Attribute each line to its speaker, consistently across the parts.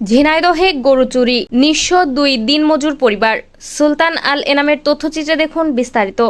Speaker 1: ঝিনাইদহে গরু চুরি নিঃস্ব দুই দিনমজুর পরিবার। সুলতান আল এনামের তথ্যচিত্রে দেখুন বিস্তারিত।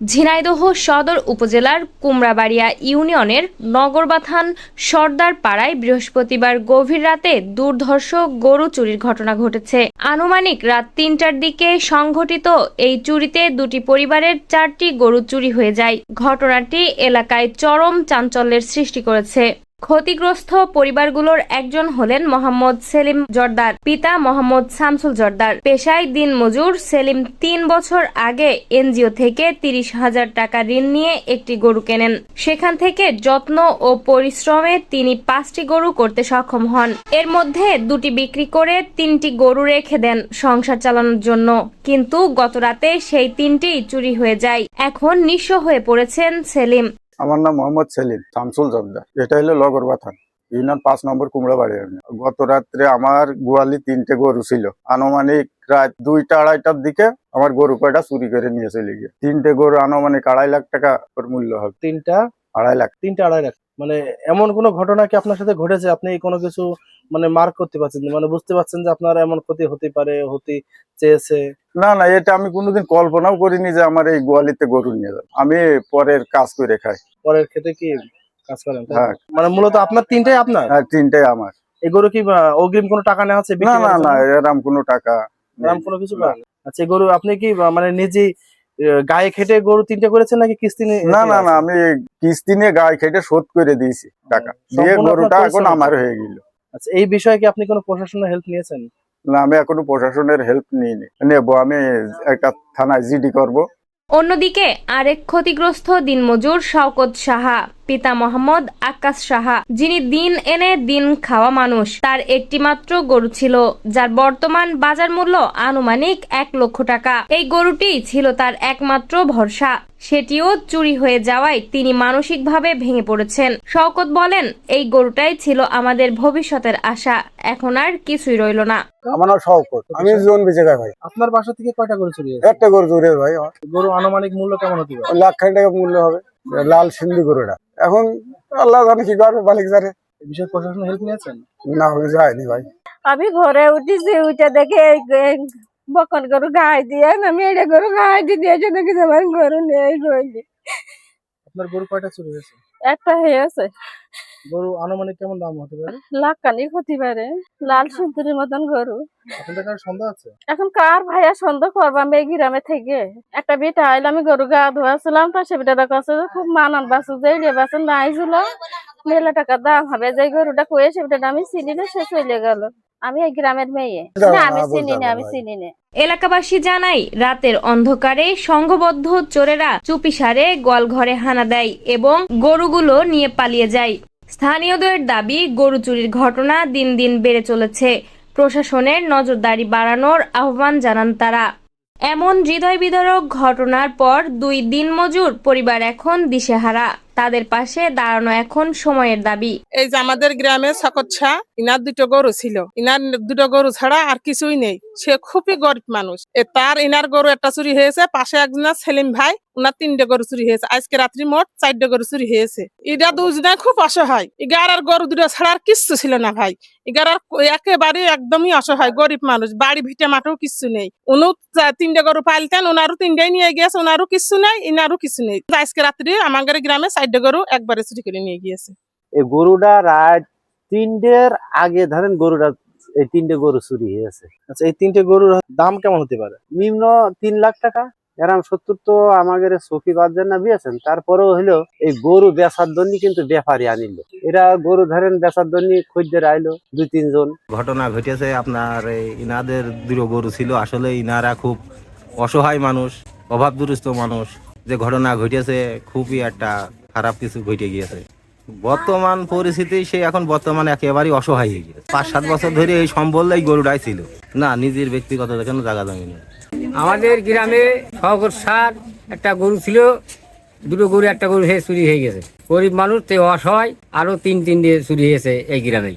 Speaker 1: ঝিনাইদহ সদর উপজেলার কুমড়াবাড়িয়া ইউনিয়নের নগরবাথান সর্দার পাড়ায় বৃহস্পতিবার গভীর রাতে দুর্ধর্ষ গরু চুরির ঘটনা ঘটেছে। আনুমানিক রাত তিনটার দিকে সংঘটিত এই চুরিতে দুটি পরিবারের চারটি গরু চুরি হয়ে যায়। ঘটনাটি এলাকায় চরম চাঞ্চল্যের সৃষ্টি করেছে। ক্ষতিগ্রস্ত পরিবারগুলোর একজন হলেন মোহাম্মদ সেলিম জর্দার, পিতা মোহাম্মদ শামসুল জর্দার। পেশায় দিন মজুর সেলিম তিন বছর আগে এনজিও থেকে তিরিশ হাজার টাকা ঋণ নিয়ে একটি গরু কেনেন। সেখান থেকে যত্ন ও পরিশ্রমে তিনি পাঁচটি গরু করতে সক্ষম হন। এর মধ্যে দুটি বিক্রি করে তিনটি গরু রেখে দেন সংসার চালানোর জন্য। কিন্তু গত রাতে সেই তিনটি চুরি হয়ে যায়। এখন নিঃস্ব হয়ে পড়েছেন সেলিম।
Speaker 2: আমার নাম মোহাম্মদ সেলিম শামসুল জর্দার এটা হলো লগরবাথান ইউনিয়ন পাঁচ নম্বর কুমড়া বাড়ি গত রাত্রে আমার গোয়ালি তিনটে গরু ছিল। আনুমানিক রাত দুইটা আড়াইটার দিকে আমার গরু কয়টা চুরি করে নিয়ে চলে গিয়ে। তিনটে গরু আনুমানিক আড়াই লাখ টাকা ওর মূল্য হবে।
Speaker 3: তিনটা?
Speaker 2: আড়াই লাখ।
Speaker 3: তিনটা আড়াই লাখ। মানে এমন কোনো ঘটনা কি আপনার সাথে ঘটেছে? আপনি কোনো কিছু মানে মার্ক করতে পারছেন? মানে বুঝতে পারছেন যে আপনার এমন ক্ষতি হতে পারে হতে চেয়েছে?
Speaker 2: না না এটা আমি কোনোদিন কল্পনাও করিনি যে আমার এই গোয়ালিতে গরু নিয়ে যাবে। আমি পরের কাজ করে খাই।
Speaker 3: পরের ক্ষেত্রে কি কাজ করেন? তাই?
Speaker 2: হ্যাঁ।
Speaker 3: মানে মূলত আপনার তিনটাই আপনার?
Speaker 2: হ্যাঁ তিনটাই আমার।
Speaker 3: এই গরু কি আহ, অগ্রিম কোনো টাকা নেওয়া আছে
Speaker 2: না
Speaker 3: বিক্রি
Speaker 2: না
Speaker 3: করার
Speaker 2: না
Speaker 3: জন্য?
Speaker 2: কোনো টাকা নেই।
Speaker 3: এরকম কোনো কিছু করেন আচ্ছা এই গরু আপনি কি আহ, মানে নিজে গায়ে খেটে গরু তিনটে করেছেন নাকি কিস্তি নিয়ে-
Speaker 2: না না না আমি কিস্তি নিয়ে গায়ে খেটে শোধ করে দিয়েছি টাকা। দিয়ে
Speaker 3: সম্পূর্ণ
Speaker 2: গরুটা এখন
Speaker 3: পরিশ্রম
Speaker 2: আমার হয়ে গেল।
Speaker 3: আচ্ছা এই বিষয়ে কি আপনি কোনো প্রশাসনের হেল্প নিয়েছেন?
Speaker 2: না, আমি এখনও প্রশাসনের হেল্প নিইনি। নেব, আমি একটা থানায় জিডি করব।
Speaker 1: অন্যদিকে আরেক ক্ষতিগ্রস্ত দিনমজুর শওকত সাহা। পিতা মোহাম্মদ আকাশ সাহা যিনি দিন এনে দিন খাওয়া মানুষ। তার একটি মাত্র গরু ছিল যার বর্তমান বাজার মূল্য আনুমানিক এক লক্ষ টাকা। এই গরুটি ছিল তার একমাত্র ভরসা। সেটিও চুরি হয়ে যাওয়ায় তিনি মানসিকভাবে ভেঙে পড়েছেন। শওকত বলেন এই গরুটাই ছিল আমাদের ভবিষ্যতের আশা। এখন আর কিছুই রইল না।
Speaker 2: আমার নাম শওকত। আমি জন বেঁচে গাই ভাই।
Speaker 3: আপনার বাসা থেকে কয়টা গরু চুরি
Speaker 2: একটা গরু জোরে ভাই
Speaker 3: গরু আনুমানিক মূল্য কেমন হতে পারে?
Speaker 2: লাখ খানি টাকা মূল্য হবে। লাল সিন্ধি গরুটা। এখন আল্লাহ জানে কি করবে মালিক জানে।
Speaker 3: এই বিষয়ে প্রশাসনের হেল্প নিয়েছেন?
Speaker 2: না হয়ে যাইনি ভাই।
Speaker 4: আমি ঘরে উঠেছি উঠে দেখে বকন গরু গায়ে দিয়ে আমি এটা গরু গায়ে দিয়ে দিয়েছে দেখি আমার গরু নেই
Speaker 3: আপনার গরু কয়টা চুরি হয়েছে?
Speaker 4: একটা হয়েছে।
Speaker 3: গরু আনুমানিক কেমন দাম হতে পারে?
Speaker 4: লাখ কানিক হতে পারে। লাল সিন্দুরের মতন গরু।
Speaker 3: আপনাদের কারও সন্দেহ আছে?
Speaker 4: এখন কার ভাইয়া সন্দেহ করবাম এই গ্রামে থেকে? একটা বেটা আইল আমি গরু গা ধোয়াছিলাম তো সে বেটাটা কাছে যে খুব মানান বাসু যে রে বাসু নাই ছিল মেলা টাকা দাম হবে যে গরুটা কয়ে সে বেটাটা আমি চিনি না সে চলে গেল। আমি এই গ্রামের মেয়ে। না আমি চিনি না আমি চিনি না।
Speaker 1: এলাকাবাসী জানাই রাতের অন্ধকারে সংঘবদ্ধ চোরেরা চুপিসারে গোয়ালঘরে হানা দেয় এবং গরুগুলো নিয়ে পালিয়ে যায়। স্থানীয়দের দাবি, গরু চুরির ঘটনা দিন দিন বেড়ে চলেছে। প্রশাসনের নজরদারি বাড়ানোর আহ্বান জানান তারা। এমন হৃদয় বিদারক ঘটনার পর দুই দিনমজুর পরিবার এখন দিশেহারা। তাদের পাশে দাঁড়ানো এখন সময়ের দাবি।
Speaker 5: এই যে আমাদের গ্রামে সকচ্ছা ইনার দুটো গরু ছিল। ইনার দুটো গরু ছাড়া আর কিছুই নেই। সে খুবই গরিব মানুষ। তার ইনার গরু একটা চুরি হয়েছে, পাশে একজনের সেলিম ভাই ওনার তিনটে গরু চুরি হয়েছে। আজকে রাত্রি মোট চারটে গরু চুরি হয়েছে। ইরা দুজনে খুব অসহায়। ইগার আর গরু দুটো ছাড়া আর কিচ্ছু ছিল না ভাই। ইগার আর একেবারে একদমই অসহায়, গরিব মানুষ। বাড়ি ভিটে মাঠেও কিচ্ছু নেই। উনু তিনটে গরু পালতেন ওনারও তিনটাই নিয়ে গিয়েছে ওনারও কিছু নেই, ইনারও কিছু নেই। আজকে রাত্রি আমাদের গ্রামে চারটে গরু একবারে চুরি করে নিয়ে গিয়েছে।
Speaker 6: এই গরুটা রাত তিনটের আগে ধরেন গরুটা এই তিনটে গরু চুরি হয়েছে।
Speaker 3: আচ্ছা এই তিনটে গরুর দাম কেমন হতে পারে?
Speaker 6: নিম্ন তিন লাখ টাকা। এরাম সত্তর তো আমাদের বাজার না বিয়েছেন তারপরেও হলো এই গরু বেচার জন্য কিন্তু ব্যাপারী আনিল। এরা গরু ধরেন বেচার জন্য খদ্দের আইলো দুই তিনজন।
Speaker 7: ঘটনা ঘটেছে আপনার এই ইনাদের দুটো গরু ছিল। আসলে ইনারা খুব অসহায় মানুষ অভাব দুরস্ত মানুষ। যে ঘটনা ঘটেছে খুবই একটা খারাপ কিছু ঘটে গিয়েছে। বর্তমান পরিস্থিতি, সে এখন বর্তমানে একেবারেই অসহায় হয়ে গিয়েছে। পাঁচ, সাত বছর ধরে এই সম্বল এই গরুটাই ছিল। না, নিজের ব্যক্তিগত কেন জায়গা জমি নেই।
Speaker 8: আমাদের গ্রামে সহকর সার, একটা গরু ছিল, দুটো গরু, একটা গরু হয়ে চুরি হয়ে গেছে। গরিব মানুষ, তে অসহায়, আরও তিন তিন দিয়ে চুরি হয়েছে এই গ্রামেই।